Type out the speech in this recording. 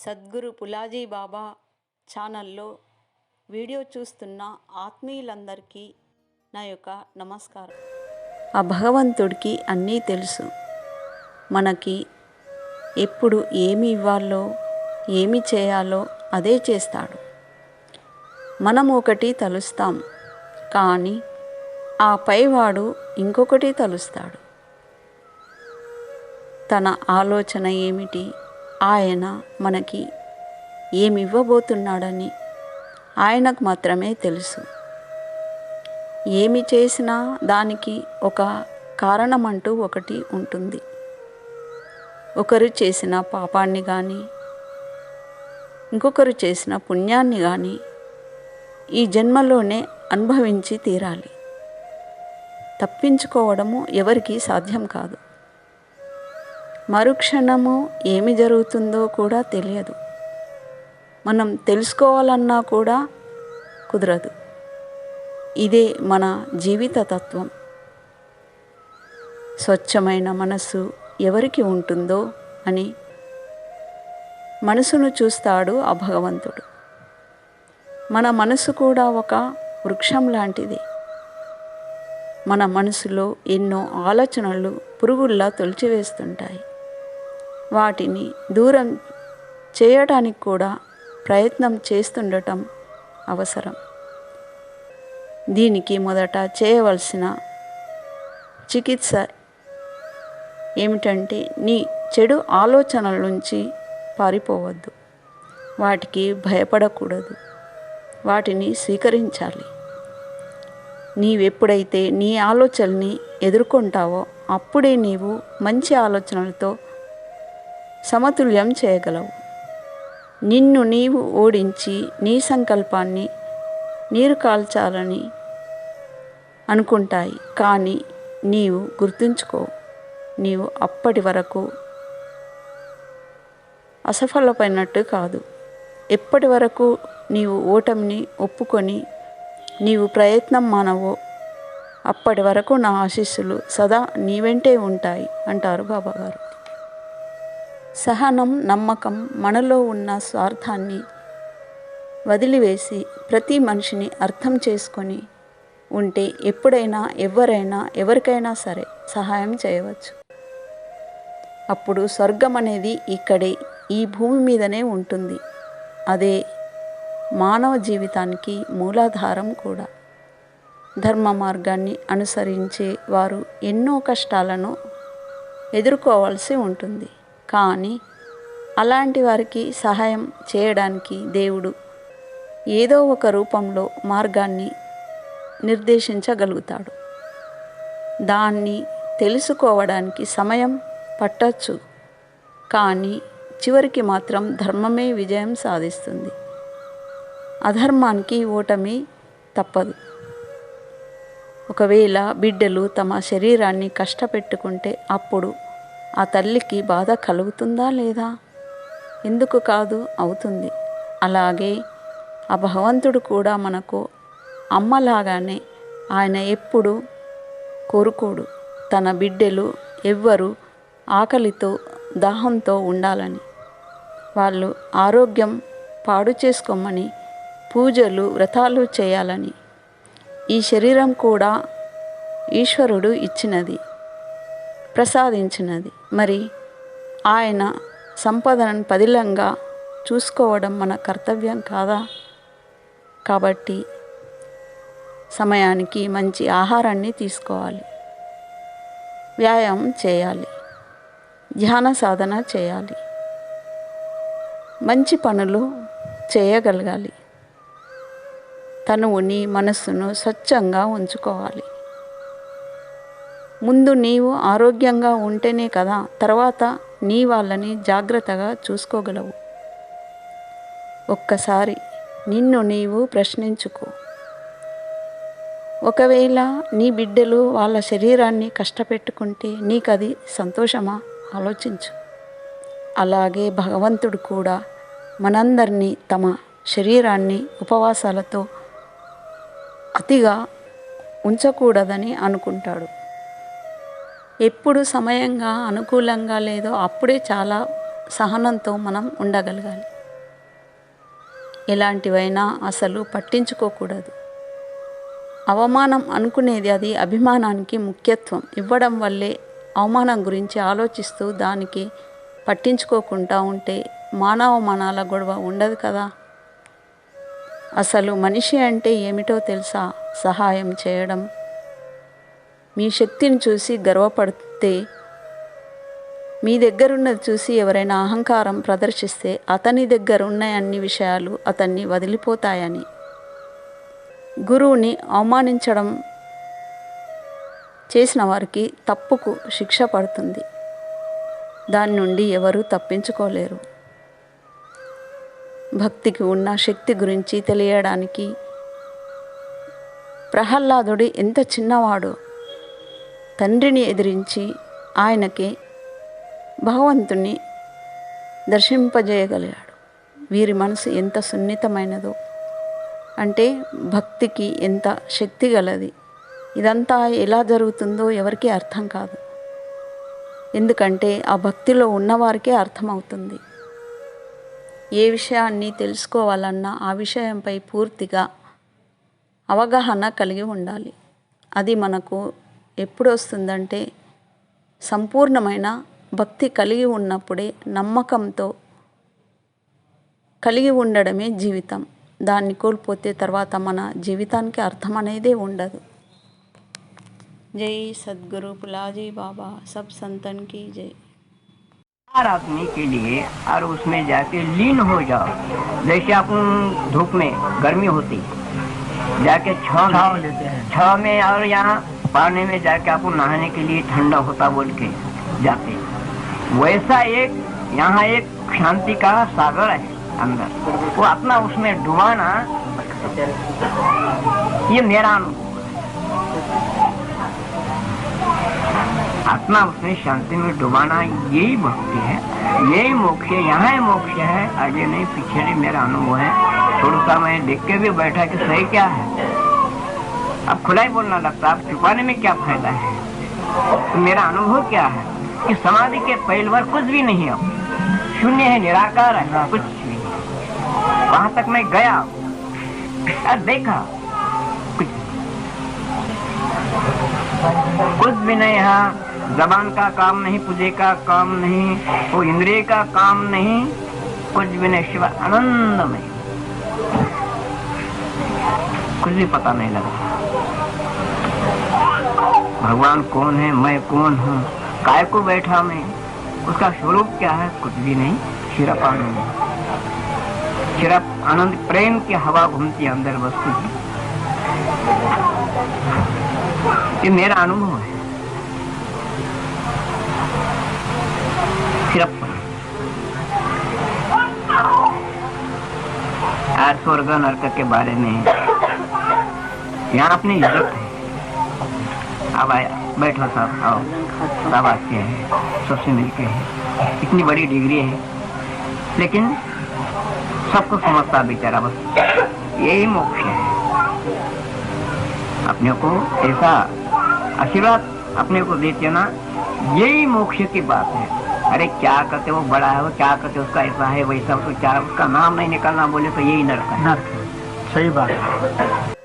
సద్గురు పులాజీ బాబా ఛానల్లో వీడియో చూస్తున్న ఆత్మీయులందరికీ నా యొక్క నమస్కారం. ఆ భగవంతుడికి అన్నీ తెలుసు. మనకి ఎప్పుడు ఏమి ఇవ్వాలో ఏమి చేయాలో అదే చేస్తాడు. మనం ఒకటి తలుస్తాం కానీ ఆ పైవాడు ఇంకొకటి తలుస్తాడు. తన ఆలోచన ఏమిటి? ఆయన మనకి ఏమి ఇవ్వబోతున్నాడని ఆయనకు మాత్రమే తెలుసు. ఏమి చేసినా దానికి ఒక కారణం అంటూ ఒకటి ఉంటుంది. ఒకరు చేసిన పాపాన్ని కానీ ఇంకొకరు చేసిన పుణ్యాన్ని కానీ ఈ జన్మలోనే అనుభవించి తీరాలి. తప్పించుకోవడము ఎవరికీ సాధ్యం కాదు. మరుక్షణము ఏమి జరుగుతుందో కూడా తెలియదు. మనం తెలుసుకోవాలన్నా కూడా కుదరదు. ఇదే మన జీవిత తత్వం స్వచ్ఛమైన మనసు ఎవరికి ఉంటుందో అని మనసును చూస్తాడు ఆ భగవంతుడు. మన మనసు కూడా ఒక వృక్షం లాంటిది. మన మనసులో ఎన్నో ఆలోచనలు పురుగుల్లా తొలిచివేస్తుంటాయి. వాటిని దూరం చేయటానికి కూడా ప్రయత్నం చేస్తుండటం అవసరం. దీనికి మొదట చేయవలసిన చికిత్స ఏమిటంటే నీ చెడు ఆలోచనల నుంచి పారిపోవద్దు. వాటికి భయపడకూడదు. వాటిని స్వీకరించాలి. నీవెప్పుడైతే నీ ఆలోచనని ఎదుర్కొంటావో అప్పుడే నీవు మంచి ఆలోచనలతో సమతుల్యం చేయగలవు. నిన్ను నీవు ఓడించి నీ సంకల్పాన్ని నీరు కాల్చాలని అనుకుంటాయి. కానీ నీవు గుర్తుంచుకో నీవు అప్పటి వరకు అసఫలమైనట్టు కాదు. ఎప్పటి వరకు నీవు ఓటమిని ఒప్పుకొని నీవు ప్రయత్నం మానవో అప్పటి వరకు నా ఆశీస్సులు సదా నీ వెంటే ఉంటాయి అంటారు బాబాగారు. సహనం నమ్మకం మనలో ఉన్న స్వార్థాన్ని వదిలివేసి ప్రతి మనిషిని అర్థం చేసుకొని ఉంటే ఎప్పుడైనా ఎవరైనా ఎవరికైనా సరే సహాయం చేయవచ్చు. అప్పుడు స్వర్గం అనేది ఇక్కడే ఈ భూమి మీదనే ఉంటుంది. అదే మానవ జీవితానికి మూలాధారం కూడా. ధర్మ మార్గాన్ని అనుసరించే వారు ఎన్నో కష్టాలను ఎదుర్కోవాల్సి ఉంటుంది. కానీ అలాంటి వారికి సహాయం చేయడానికి దేవుడు ఏదో ఒక రూపంలో మార్గాన్ని నిర్దేశించగలుగుతాడు. దాన్ని తెలుసుకోవడానికి సమయం పట్టచ్చు కానీ చివరికి మాత్రం ధర్మమే విజయం సాధిస్తుంది. అధర్మానికి ఓటమి తప్పదు. ఒకవేళ బిడ్డలు తమ శరీరాన్ని కష్టపెట్టుకుంటే అప్పుడు ఆ తల్లికి బాధ కలుగుతుందా లేదా? ఎందుకు కాదు? అవుతుంది. అలాగే ఆ భగవంతుడు కూడా మనకు అమ్మలాగానే ఆయన ఎప్పుడు కోరుకోడు. తన బిడ్డలు ఎవ్వరు ఆకలితో దాహంతో ఉండాలని. వాళ్ళు ఆరోగ్యం పాడు చేసుకోమని పూజలు వ్రతాలు చేయాలని. ఈ శరీరం కూడా ఈశ్వరుడు ఇచ్చినది. ప్రసాదించినది. మరి ఆయన సంపదను పదిలంగా చూసుకోవడం మన కర్తవ్యం కాదా? కాబట్టి సమయానికి మంచి ఆహారాన్ని తీసుకోవాలి. వ్యాయామం చేయాలి. ధ్యాన సాధన చేయాలి. మంచి పనులు చేయగలగాలి. తనువుని మనస్సును స్వచ్ఛంగా ఉంచుకోవాలి. ముందు నీవు ఆరోగ్యంగా ఉంటేనే కదా తర్వాత నీ వాళ్ళని జాగ్రత్తగా చూసుకోగలవు. ఒక్కసారి నిన్ను నీవు ప్రశ్నించుకో. ఒకవేళ నీ బిడ్డలు వాళ్ళ శరీరాన్ని కష్టపెట్టుకుంటే నీకది సంతోషమా? ఆలోచించు. అలాగే భగవంతుడు కూడా మనందరినీ తమ శరీరాన్ని ఉపవాసాలతో అతిగా ఉంచకూడదని అనుకుంటాడు. ఎప్పుడు సమయంగా అనుకూలంగా లేదో అప్పుడే చాలా సహనంతో మనం ఉండగలగాలి. ఎలాంటివైనా అసలు పట్టించుకోకూడదు. అవమానం అనుకునేది అది అభిమానానికి ముఖ్యత్వం. ఇవ్వడం వల్లే అవమానం గురించి ఆలోచిస్తూ దానికి పట్టించుకోకుండా ఉంటే మానవమానాల గొడవ ఉండదు కదా? అసలు మనిషి అంటే ఏమిటో తెలుసా? సహాయం చేయడం మీ శక్తిని చూసి గర్వపడితే మీ దగ్గరున్నది చూసి ఎవరైనా అహంకారం ప్రదర్శిస్తే అతని దగ్గర ఉన్న అన్ని విషయాలు అతన్ని వదిలిపోతాయని. గురువుని అవమానించడం చేసిన వారికి తప్పుకు శిక్ష పడుతుంది. దాని నుండి ఎవరు తప్పించుకోలేరు. భక్తికి ఉన్న శక్తి గురించి తెలియడానికి ప్రహ్లాదుడు ఎంత చిన్నవాడో. తండ్రిని ఎదిరించి ఆయనకి భగవంతుణ్ణి దర్శింపజేయగలిగాడు. వీరి మనసు ఎంత సున్నితమైనదో అంటే భక్తికి ఎంత శక్తి గలది ఇదంతా ఎలా జరుగుతుందో ఎవరికీ అర్థం కాదు. ఎందుకంటే ఆ భక్తిలో ఉన్నవారికే అర్థమవుతుంది. ఏ విషయాన్ని తెలుసుకోవాలన్నా ఆ విషయంపై పూర్తిగా అవగాహన కలిగి ఉండాలి. అది మనకు ఎప్పుడు వస్తుందంటే సంపూర్ణమైన భక్తి కలిగి ఉన్నప్పుడే నమ్మకంతో కలిగి ఉండడమే జీవితం దాన్ని కోల్పోతే తర్వాత మన జీవితానికి అర్థం అనేదే ఉండదు జై సద్గురు పులాజీ బాబా సబ్ సంతన్ की जय हर आदमी के लिए और उसमें जाके लीन हो जाओ जैसे अपन धूप में गर्मी होती जाके छाव लेते हैं छाव में और यहाँ पानी में जाके आपको नहाने के लिए ठंडा होता बोल के जाते। वैसा एक, यहाँ एक शांति का सागर है अंदर। वो अपना उसमें डुबाना, ये मेरा आत्मा उसमें शांति में डुबाना यही भक्ति है। यही मोक्ष है, यहाँ मोक्ष है। आगे नहीं, पीछे नहीं मेरा अनुभव है। थोड़ा सा मैं देख के भी बैठा कि सही क्या है। अब खुला ही बोलना लगता अब छुपाने में क्या फ़ायदा है? तो मेरा अनुभव क्या है? कि समाधि के पहले बार कुछ भी नहीं है। शून्य है, निराकार है कुछ भी वहाँ तक मैं गया। और देखा, कुछ कुछ भी नहीं, है। जबान का काम नहीं, पूजे का काम नहीं, वो इंद्रिय का काम नहीं, कुछ भी नहीं, शिव आनंद में। कुछ भी पता नहीं लगा। भगवान कौन है, मैं कौन हूँ? काय को बैठा मैं? उसका स्वरूप क्या है? कुछ भी नहीं। सिर्फ़ आनंद सिर्फ़ आनंद, प्रेम की हवा घूमती अंदर वस्तु की। ये मेरा अनुभव है। सिर्फ़ स्वर्ग नरक के बारे में यहाँ अपनी इज़्ज़त है। अब आया बैठो साहब, आओ। सब आते हैं, सबसे मिलते है। इतनी बड़ी डिग्री है। लेकिन सबको समझता बेचारा बस। यही मोक्ष है। अपने को ऐसा आशीर्वाद अपने को देते ना, यही मोक्ष की बात है। अरे क्या करते वो बड़ा है, वो क्या करते उसका ऐसा है, वैसा, उसको क्या, उसका नाम नहीं निकलना, बोले तो यही नरक है। नर्क। सही बात है।